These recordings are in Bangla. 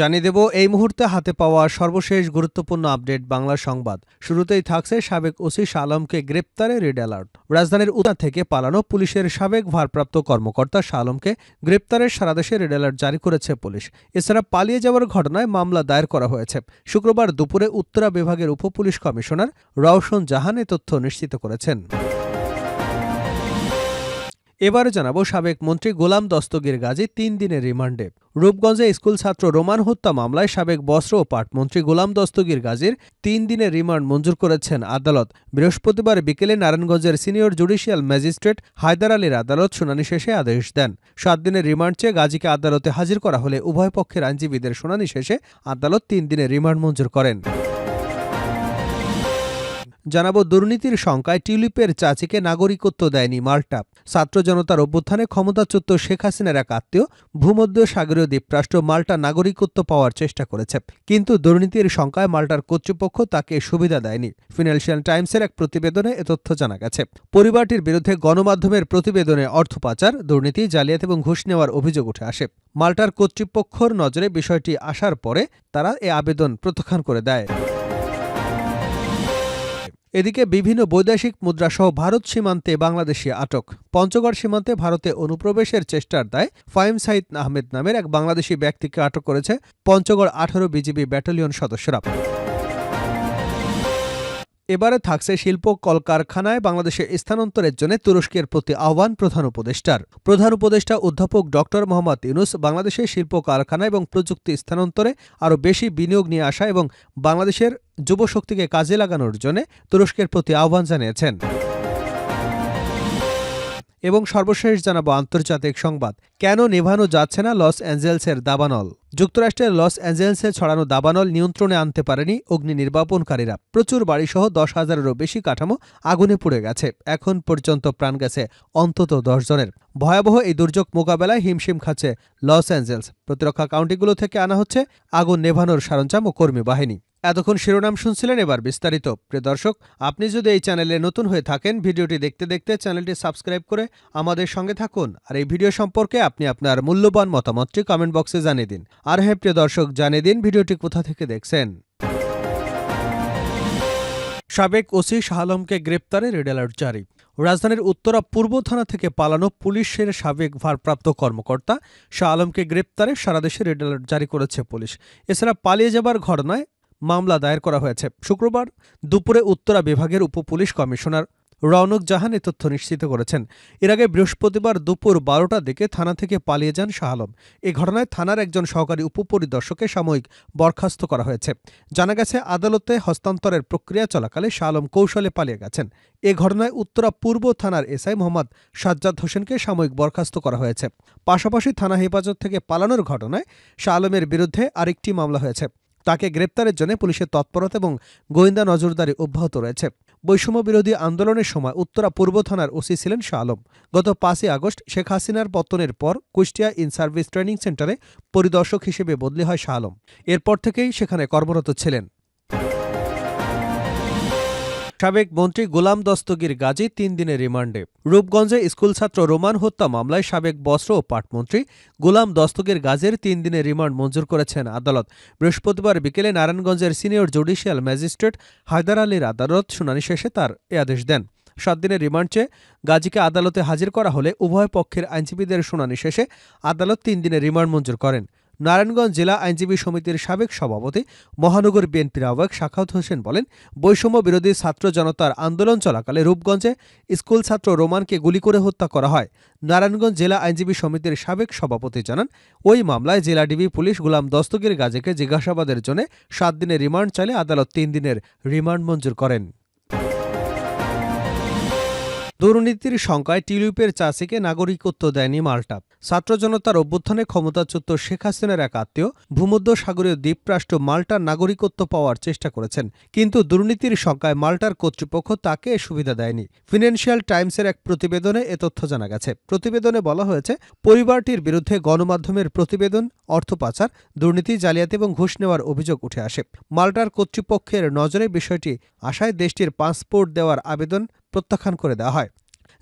জানিয়ে দেব, এই মুহূর্তে হাতে পাওয়া সর্বশেষ গুরুত্বপূর্ণ আপডেট বাংলা সংবাদ। শুরুতেই থাকছে সাবেক ওসি শাহ আলমকে গ্রেপ্তারে রেড অ্যালার্ট। রাজধানীর উদা থেকে পালানো পুলিশের সাবেক ভারপ্রাপ্ত কর্মকর্তা শাহ আলমকে গ্রেপ্তারের সারাদেশে রেড অ্যালার্ট জারি করেছে পুলিশ। এছাড়া পালিয়ে যাওয়ার ঘটনায় মামলা দায়ের করা হয়েছে। শুক্রবার দুপুরে উত্তরা বিভাগের উপপুলিশ কমিশনার রওশন জাহান এ তথ্য নিশ্চিত করেছেন। এবারে জানাব সাবেক মন্ত্রী গোলাম দস্তগীর গাজী তিন দিনের রিমান্ডে। রূপগঞ্জে স্কুল ছাত্র রোমান হত্যা মামলায় সাবেক বস্ত্র ও পাটমন্ত্রী গোলাম দস্তগীর গাজীর তিন দিনের রিমান্ড মঞ্জুর করেছেন আদালত। বৃহস্পতিবার বিকেলে নারায়ণগঞ্জের সিনিয়র জুডিশিয়াল ম্যাজিস্ট্রেট হায়দার আলীর আদালত শুনানি শেষে আদেশ দেন। সাত দিনের রিমান্ড চেয়ে গাজীকে আদালতে হাজির করা হলে উভয় পক্ষের আইনজীবীদের শুনানি শেষে আদালত তিন দিনের রিমান্ড মঞ্জুর করেন। জানাব দুর্নীতির শঙ্কায় টিউলিপের চাচিকে নাগরিকত্ব দেয়নি মাল্টা। ছাত্র জনতার অভ্যুত্থানে ক্ষমতাচ্যুত শেখ হাসিনার এক আত্মীয়, ভূমধ্য সাগরীয় দ্বীপরাষ্ট্র মাল্টা নাগরিকত্ব পাওয়ার চেষ্টা করেছে। কিন্তু দুর্নীতির শঙ্কায় মাল্টার কর্তৃপক্ষ তাকে সুবিধা দেয়নি। ফিনান্সিয়াল টাইমসের এক প্রতিবেদনে এ তথ্য জানা গেছে। পরিবারটির বিরুদ্ধে গণমাধ্যমের প্রতিবেদনে অর্থ পাচার, দুর্নীতি, জালিয়াত এবং ঘুষ নেওয়ার অভিযোগ উঠে আসে। মাল্টার কর্তৃপক্ষর নজরে বিষয়টি আসার পরে তারা এ আবেদন প্রত্যাখ্যান করে দেয়। এদিকে বিভিন্ন বৈদেশিক মুদ্রাসহ ভারত সীমান্তে বাংলাদেশি আটক। পঞ্চগড় সীমান্তে ভারতে অনুপ্রবেশের চেষ্টার দায় ফাইম সাইদ আহমেদ নামের এক বাংলাদেশি ব্যক্তিকে আটক করেছে পঞ্চগড় আঠারো বিজিবি ব্যাটালিয়ন সদস্যরা। এবারে থাকছে শিল্প কলকারখানায় বাংলাদেশে স্থানান্তরের জন্য তুরস্কের প্রতি আহ্বান প্রধান উপদেষ্টার। প্রধান উপদেষ্টা অধ্যাপক ডক্টর মোহাম্মদ ইউনুস বাংলাদেশের শিল্প কারখানা এবং প্রযুক্তি স্থানান্তরে আরও বেশি বিনিয়োগ নিয়ে আসা এবং বাংলাদেশের যুবশক্তিকে কাজে লাগানোর জন্য তুরস্কের প্রতি আহ্বান জানিয়েছেন। এবং সর্বশেষ জানাব আন্তর্জাতিক সংবাদ। কেন নেভানো যাচ্ছে না লস অ্যাঞ্জেলসের দাবানল? যুক্তরাষ্ট্রের লস অ্যাঞ্জেলসে ছড়ানো দাবানল নিয়ন্ত্রণে আনতে পারেনি অগ্নি নির্বাপনকারীরা। প্রচুর বাড়িসহ দশ হাজারেরও বেশি কাঠামো আগুনে পুড়ে গেছে। এখন পর্যন্ত প্রাণ গেছে অন্তত জনের। ভয়াবহ এই দুর্যোগ মোকাবেলায় হিমশিম খাচ্ছে লস অ্যাঞ্জেলস। প্রতিরক্ষা কাউন্টিগুলো থেকে আনা হচ্ছে আগুন নেভানোর সরঞ্জাম ও কর্মী বাহিনী। এতক্ষণ শিরোনাম শুনছিলেন এবার বিস্তারিত। প্রিয় দর্শক, আপনি যদি এই চ্যানেলে নতুন হয়ে থাকেন, ভিডিওটি দেখতে দেখতে চ্যানেলটি সাবস্ক্রাইব করে আমাদের সঙ্গে থাকুন। আর এই ভিডিও সম্পর্কে আপনি আপনার মূল্যবান মতামতটি কমেন্ট বক্সে জানিয়ে দিন। আর হ্যাঁ প্রিয় দর্শক, জানিয়ে দিন ভিডিওটি কোথা থেকে দেখছেন। সাবেক ওসি শাহ আলমকে গ্রেপ্তারে রেড অ্যালার্ট জারি। রাজধানীর উত্তরা পূর্ব থানা থেকে পালানো পুলিশের সাবেক ভারপ্রাপ্ত কর্মকর্তা শাহ আলমকে গ্রেপ্তারে সারাদেশে রেড অ্যালার্ট জারি করেছে পুলিশ। এছাড়া পালিয়ে যাবার ঘটনায় মামলা দায়ের করা হয়েছে। শুক্রবার দুপুরে উত্তরা বিভাগের উপপুলিশ কমিশনার রওনক জাহান এ তথ্য নিশ্চিত করেছেন। এর আগে বৃহস্পতিবার দুপুর বারোটার দিকে থানা থেকে পালিয়ে যান শাহ আলম। এ ঘটনায় থানার একজন সহকারী উপপরিদর্শকে সাময়িক বরখাস্ত করা হয়েছে। জানা গেছে, আদালতে হস্তান্তরের প্রক্রিয়া চলাকালে শাহ আলম কৌশলে পালিয়ে গেছেন। এ ঘটনায় উত্তরা পূর্ব থানার এসআই মোহাম্মদ সাজ্জাদ হোসেনকে সাময়িক বরখাস্ত করা হয়েছে। পাশাপাশি থানা হেফাজত থেকে পালানোর ঘটনায় শাহ আলমের বিরুদ্ধে আরেকটি মামলা হয়েছে। তাকে গ্রেপ্তারের জন্য পুলিশের তৎপরতা এবং গোয়েন্দা নজরদারি অব্যাহত রয়েছে। বৈষম্য বিরোধী আন্দোলনের সময় উত্তরা পূর্ব থানার ওসি ছিলেন শাহ আলম। গত পাঁচই আগস্ট শেখ হাসিনার পত্তনের পর কুষ্টিয়া ইন সার্ভিস ট্রেনিং সেন্টারে পরিদর্শক হিসেবে বদলি হয় শাহ আলম। এরপর থেকেই সেখানে কর্মরত ছিলেন। সাবেক মন্ত্রী গোলাম দস্তগীর গাজী তিন দিনের রিমান্ডে। রূপগঞ্জে স্কুল ছাত্র রোমান হত্যা মামলায় সাবেক বস্ত্র ও পাটমন্ত্রী গোলাম দস্তগীর গাজীর তিন দিনের রিমান্ড মঞ্জুর করেছেন আদালত। বৃহস্পতিবার বিকেলে নারায়ণগঞ্জের সিনিয়র জুডিশিয়াল ম্যাজিস্ট্রেট হায়দার আলীর আদালত শুনানি শেষে তার এ আদেশ দেন। সাত দিনের রিমান্ড চেয়ে গাজীকে আদালতে হাজির করা হলে উভয় পক্ষের আইনজীবীদের শুনানি শেষে আদালত তিন দিনের রিমান্ড মঞ্জুর করেন। নারায়ণগঞ্জ জেলা আইনজীবী সমিতির সাবেক সভাপতি, মহানগর বিএনপির আহ্বায়ক শাখাউত হোসেন বলেন, বৈষম্য বিরোধী ছাত্র জনতার আন্দোলন চলাকালে রূপগঞ্জে স্কুল ছাত্র রোমানকে গুলি করে হত্যা করা হয়। নারায়ণগঞ্জ জেলা আইনজীবী সমিতির সাবেক সভাপতি জানান, ওই মামলায় জেলা ডিবি পুলিশ গোলাম দস্তগীর গাজীকে জিজ্ঞাসাবাদের জন্য সাত দিনের রিমান্ড চাইলে আদালত তিন দিনের রিমান্ড মঞ্জুর করেন। দুর্নীতির শঙ্কায় টিলিপের চাষিকে নাগরিকত্ব দেয়নি মাল্টা। ছাত্র জনতার অভ্যুত্থানে ক্ষমতাচ্যুত শেখ হাসিনার এক আত্মীয় ভূমধ্য সাগরীয় দ্বীপরাষ্ট্র মাল্টার নাগরিকত্ব পাওয়ার চেষ্টা করেছেন। কিন্তু দুর্নীতির শঙ্কায় মাল্টার কর্তৃপক্ষ তাকে সুবিধা দেয়নি। ফিনান্সিয়াল টাইমসের এক প্রতিবেদনে এ তথ্য জানা গেছে। প্রতিবেদনে বলা হয়েছে, পরিবারটির বিরুদ্ধে গণমাধ্যমের প্রতিবেদন, অর্থ পাচার, দুর্নীতি, জালিয়াতি এবং ঘুষ নেওয়ার অভিযোগ উঠে আসে। মাল্টার কর্তৃপক্ষের নজরে বিষয়টি আশায় দেশটির পাসপোর্ট দেওয়ার আবেদন প্রত্যাখ্যান করে দেওয়া হয়।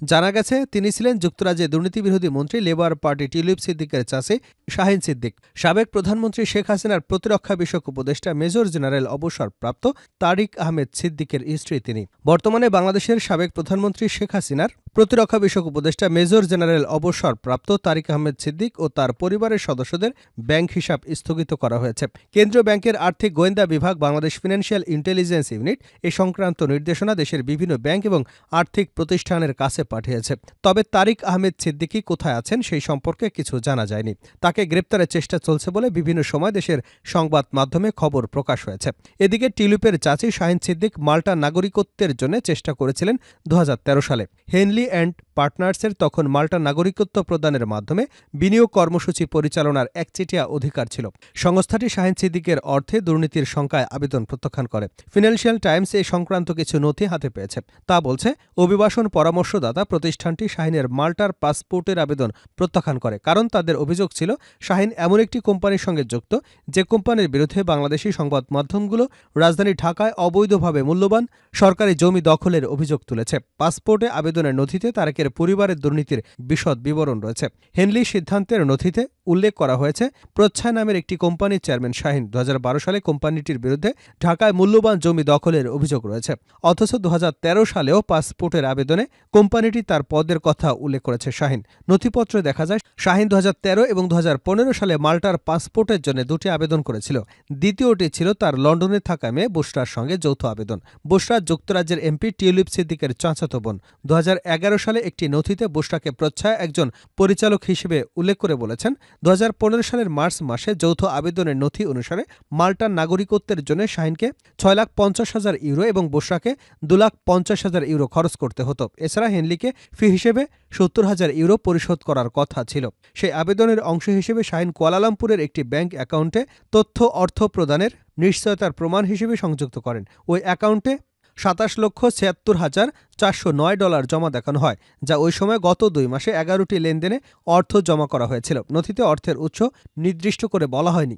জানা গেছে, তিনি ছিলেন যুক্তরাজ্যের দুর্নীতিবিরোধী মন্ত্রী, লেবার পার্টি টিউলিপ সিদ্দিকের চাষে শাহিন সিদ্দিক। সাবেক প্রধানমন্ত্রী শেখ হাসিনার প্রতিরক্ষা বিষয়ক উপদেষ্টা মেজর জেনারেল অবসরপ্রাপ্ত তারিক আহমেদ সিদ্দিকের স্ত্রী তিনি। বর্তমানে বাংলাদেশের সাবেক প্রধানমন্ত্রী শেখ হাসিনার প্রতিরক্ষা বিষয়ক উপদেষ্টা মেজর জেনারেল অবসরপ্রাপ্ত তারিক আহমেদ সিদ্দিক ও তার পরিবারের সদস্যদের ব্যাংক হিসাব স্থগিত করা হয়েছে। কেন্দ্রীয় ব্যাংকের আর্থিক গোয়েন্দা বিভাগ, বাংলাদেশ ফিনান্সিয়াল ইন্টেলিজেন্স ইউনিট এ সংক্রান্ত নির্দেশনা দেশের বিভিন্ন ব্যাংক এবং আর্থিক প্রতিষ্ঠানের কাছে পাঠিয়েছে। তবে তারিক আহমেদ সিদ্দিকী কোথায় আছেন সেই সম্পর্কে কিছু জানা যায়নি। তাকে গ্রেপ্তারের চেষ্টা চলছে বলে বিভিন্ন সময় দেশের সংবাদ মাধ্যমে খবর প্রকাশ হয়েছে। এদিকে টিলুপের চাচি শাহিন সিদ্দিক মাল্টা নাগরিকত্বের জন্য চেষ্টা করেছিলেন দু হাজার তেরো সালে। হেনলি অ্যান্ড পার্টনার্সের তখন মাল্টা নাগরিকত্ব প্রদানের মাধ্যমে বিনিয়োগ কর্মসূচি পরিচালনার একচেটিয়া অধিকার ছিল। সংস্থাটি শাহিন সিদ্দিকের অর্থে দুর্নীতির শঙ্কায় আবেদন প্রত্যাখ্যান করে। ফিনান্সিয়াল টাইমস এই সংক্রান্ত কিছু নথি হাতে পেয়েছে। তা বলছে, অভিবাসন পরামর্শদাতা প্রতিষ্ঠানটি শাহিনের মাল্টার পাসপোর্টের আবেদন প্রত্যাখ্যান করে। কারণ তাদের অভিযোগ ছিল, শাহিন এমন একটি কোম্পানির সঙ্গে যুক্ত, যে কোম্পানির বিরুদ্ধে বাংলাদেশি সংবাদ মাধ্যমগুলো রাজধানী ঢাকায় অবৈধভাবে মূল্যবান সরকারি জমি দখলের অভিযোগ তুলেছে। পাসপোর্টে আবেদনের নথিতে তারেকের পরিবারের দুর্নীতির বিশদ বিবরণ রয়েছে। হেনলি সিদ্ধান্তের নথিতে উল্লেখ করা হয়েছে, প্রচ্ছায় নামের একটি কোম্পানির চেয়ারম্যান শাহিন দু হাজার বারো সালে কোম্পানিটির বিরুদ্ধে ঢাকায় মূল্যবান জমি দখলের অভিযোগ রয়েছে। অথচ দুহাজার তেরো সালেও পাসপোর্টের আবেদনে কোম্পানিটি তার পদের কথা উল্লেখ করেছে শাহিন। নথিপত্রে দেখা যায়, শাহিন দু হাজার তেরো এবং দু হাজার পনেরো সালে মাল্টার পাসপোর্টের জন্য দুটি আবেদন করেছিল। দ্বিতীয়টি ছিল তার লন্ডনে থাকা মেয়ে বুশরার সঙ্গে যৌথ আবেদন। বুশরা যুক্তরাজ্যের এমপি টিউলিপ সিদ্দিকের চাচাতো বোন। দু হাজার এগারো সালে একটি নথিতে বুশরাকে প্রচ্ছায় একজন পরিচালক হিসেবে উল্লেখ করে বলেছেন দু হাজার পনেরো সালের মার্চ মাসে যৌথ আবেদনের নথি অনুসারে মাল্টার নাগরিকত্বের জন্য শাহিনকে ছয় লাখ পঞ্চাশ হাজার ইউরো এবং বুশরাকে দু লাখ পঞ্চাশ হাজার ইউরো খরচ করতে হতো। এছাড়া হেনলিকে ফি হিসেবে সত্তর হাজার ইউরো পরিশোধ করার কথা ছিল। সেই আবেদনের অংশ হিসেবে শাহিন কুয়ালালামপুরের একটি ব্যাংক অ্যাকাউন্টে তথ্য অর্থ প্রদানের নিশ্চয়তার প্রমাণ হিসেবে সংযুক্ত করেন। ওই অ্যাকাউন্টে সাতাশ লক্ষ ছিয়াত্তর হাজার চারশো নয় ডলার জমা দেখানো হয়, যা ওই সময় গত দুই মাসে এগারোটি লেনদেনে অর্থ জমা করা হয়েছিল। নথিতে অর্থের উৎস নির্দিষ্ট করে বলা হয়নি।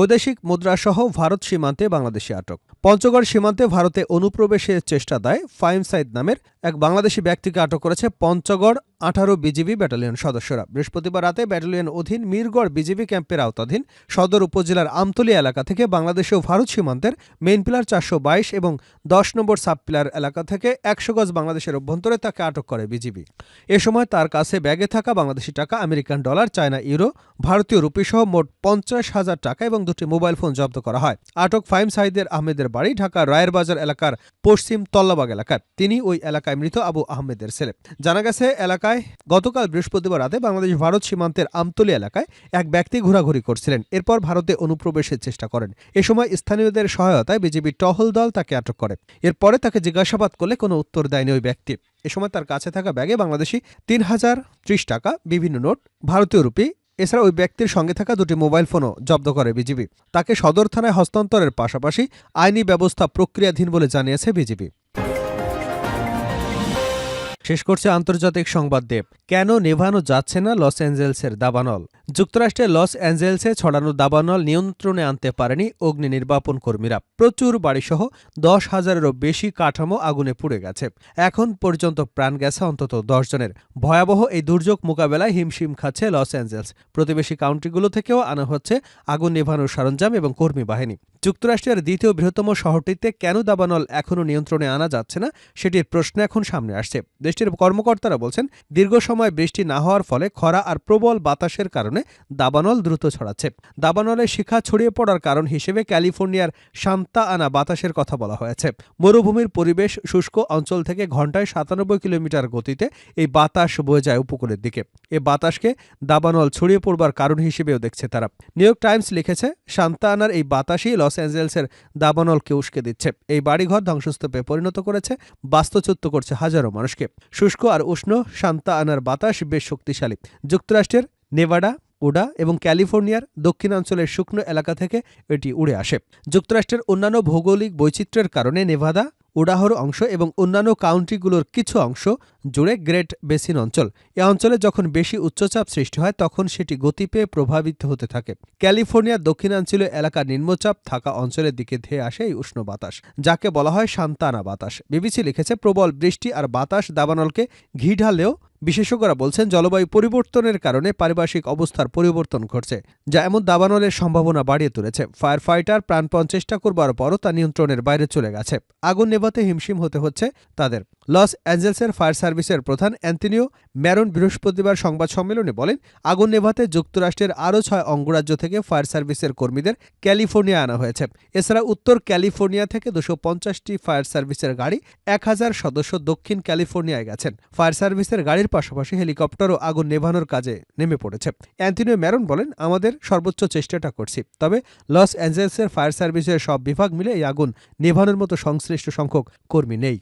বৈদেশিক মুদ্রাসহ ভারত সীমান্তে বাংলাদেশি আটক। পঞ্চগড় সীমান্তে ভারতে অনুপ্রবেশের চেষ্টা দেয় ফাইম সাইদ নামের এক বাংলাদেশি ব্যক্তিকে আটক করেছে পঞ্চগড় আঠারো বিজিবি ব্যাটালিয়ন সদস্যরা। বৃহস্পতিবার রাতে ব্যাটালিয়ন অধীন মিরগড় বিজিবি ক্যাম্পের আওতাধীন সদর উপজেলার আমতলী এলাকা থেকে বাংলাদেশ ও ভারত সীমান্তের মেইন পিলার চারশো বাইশ এবং দশ নম্বর সাব পিলার এলাকা থেকে একশো গজ বাংলাদেশের অভ্যন্তরে তাকে আটক করে বিজিবি। এ সময় তার কাছে ব্যাগে থাকা বাংলাদেশি টাকা, আমেরিকান ডলার, চায়না ইউরো, ভারতীয় রুপিসহ মোট পঞ্চাশ হাজার টাকা এবং দুটি মোবাইল ফোন জব্দ করা হয়। আটক ফাইম সাইদের আহমেদের বাড়ি ঢাকার রায়ের বাজার এলাকার পশ্চিম তল্লাবাগ এলাকায় তিনি ওই এলাকায় মৃত আবু আহমেদের ছেলে। জানা গেছে, এলাকায় গতকাল বৃহস্পতিবার রাতে বাংলাদেশ ভারত সীমান্তের আমতলি এলাকায় এক ব্যক্তি ঘোরাঘুরি করছিলেন। এরপর ভারতে অনুপ্রবেশের চেষ্টা করেন। এ সময় স্থানীয়দের সহায়তায় বিজেপি টহল দল তাকে আটক করে। এরপরে তাকে জিজ্ঞাসাবাদ করলে কোনো উত্তর দেয়নি ওই ব্যক্তি। এ সময় তার কাছে থাকা ব্যাগে বাংলাদেশি তিন হাজার ত্রিশ টাকা, বিভিন্ন নোট, ভারতীয় রুপি এছাড়া ওই ব্যক্তির সঙ্গে থাকা দুটি মোবাইল ফোনও জব্দ করে বিজিবি। তাকে সদর থানায় হস্তান্তরের পাশাপাশি আইনি ব্যবস্থা প্রক্রিয়াধীন বলে জানিয়েছে বিজিবি। শেষ করছে আন্তর্জাতিক সংবাদ দেব। কেন নেভানো যাচ্ছে না লস অ্যাঞ্জেলসের দাবানল? যুক্তরাষ্ট্রের লস অ্যাঞ্জেলসে ছড়ানো দাবানল নিয়ন্ত্রণে আনতে পারেনি অগ্নি নির্বাপন কর্মীরা। প্রচুর বাড়িসহ দশ হাজারেরও বেশি কাঠামো আগুনে পুড়ে গেছে। এখন পর্যন্ত প্রাণ গেছে অন্তত দশ জনের। ভয়াবহ এই দুর্যোগ মোকাবেলায় হিমশিম খাচ্ছে লস অ্যাঞ্জেলস। প্রতিবেশী কাউন্টিগুলো থেকেও আনা হচ্ছে আগুন নেভানোর সরঞ্জাম এবং কর্মী বাহিনী। যুক্তরাষ্ট্রের দ্বিতীয় বৃহত্তম শহরটিতে কেন দাবানল এখনও নিয়ন্ত্রণে আনা যাচ্ছে না, সেটির প্রশ্ন এখন সামনে আসছে। দেশটির কর্মকর্তারা বলছেন, দীর্ঘ সময় সময় বৃষ্টি না হওয়ার ফলে খরা আর প্রবল বাতাসের কারণে দাবানল দ্রুত ছড়াচ্ছে। দাবানলে শিখা ছড়িয়ে পড়ার কারণ হিসেবে ক্যালিফোর্নিয়ার শান্তা আনা বাতাসের কথা বলা হয়েছে। মরুভূমির পরিবেশ শুষ্ক অঞ্চল থেকে ঘন্টায় সাতানব্বই কিলোমিটার গতিতে এই বাতাস বয়ে যায় উপকূলের দিকে। এই বাতাসকে দাবানল ছড়িয়ে পড়বার কারণ হিসেবেও দেখছে তারা। নিউ ইয়র্ক টাইমস লিখেছে শান্তা আনার এই বাতাসই লস অ্যাঞ্জেলসের দাবানলকে উস্কে দিচ্ছে। এই বাড়িঘর ধ্বংসস্তূপে পরিণত করেছে, বাস্তুচ্যুত করছে হাজারো মানুষকে। শুষ্ক আর উষ্ণ শান্তা আনার বাতাস বেশ শক্তিশালী। যুক্তরাষ্ট্রের নেভাডা, উডা এবং ক্যালিফোর্নিয়ার দক্ষিণাঞ্চলের শুকনো এলাকা থেকে এটি উড়ে আসে। যুক্তরাষ্ট্রের অন্যান্য ভৌগোলিক বৈচিত্র্যের কারণে নেভাদা উডাহর অংশ এবং অন্যান্য কাউন্টিগুলোর কিছু অংশ জুড়ে গ্রেট বেসিন অঞ্চল। এ অঞ্চলে যখন বেশি উচ্চচাপ সৃষ্টি হয়, তখন সেটি গতি পেয়ে প্রভাবিত হতে থাকে। ক্যালিফোর্নিয়ার দক্ষিণাঞ্চলীয় এলাকার নিম্নচাপ থাকা অঞ্চলের দিকে ধেয়ে আসে এই উষ্ণ বাতাস, যাকে বলা হয় সান্তানা বাতাস। বিবিসি লিখেছে, প্রবল বৃষ্টি আর বাতাস দাবানলকে ঘি ঢালেও বিশেষজ্ঞরা বলছেন, জলবায়ু পরিবর্তনের কারণে পারিপার্শ্বিক অবস্থার পরিবর্তন ঘটছে, যা এমন দাবানলের সম্ভাবনা বাড়িয়ে তুলেছে। ফায়ার ফাইটার প্রাণপণ চেষ্টা করবার পরও তা নিয়ন্ত্রণের বাইরে চলে গেছে। আগুন নেভাতে হিমশিম হতে হচ্ছে তাদের। লস অ্যাঞ্জেলসের ফায়ার সার্ভিসের প্রধান অ্যান্টনিও ম্যারন বৃহস্পতিবার সংবাদ সম্মেলনে বলেন, আগুন নেভাতে যুক্তরাষ্ট্রের আরও ছয় অঙ্গরাজ্য থেকে ফায়ার সার্ভিসের কর্মীদের ক্যালিফোর্নিয়া আনা হয়েছে। এছাড়া উত্তর ক্যালিফোর্নিয়া থেকে দুশো পঞ্চাশটি ফায়ার সার্ভিসের গাড়ি এক হাজার সদস্য দক্ষিণ ক্যালিফোর্নিয়ায় গেছেন। ফায়ার সার্ভিসের গাড়ির পাশাপাশি হেলিকপ্টারও আগুন নেভানোর কাজে নেমে পড়েছে। অ্যান্টনিও ম্যারন বলেন, আমাদের সর্বোচ্চ চেষ্টাটা করছি। তবে লস অ্যাঞ্জেলসের ফায়ার সার্ভিসের সব বিভাগ মিলে এই আগুন নেভানোর মতো সংশ্লিষ্ট সংখ্যক কর্মী নেই।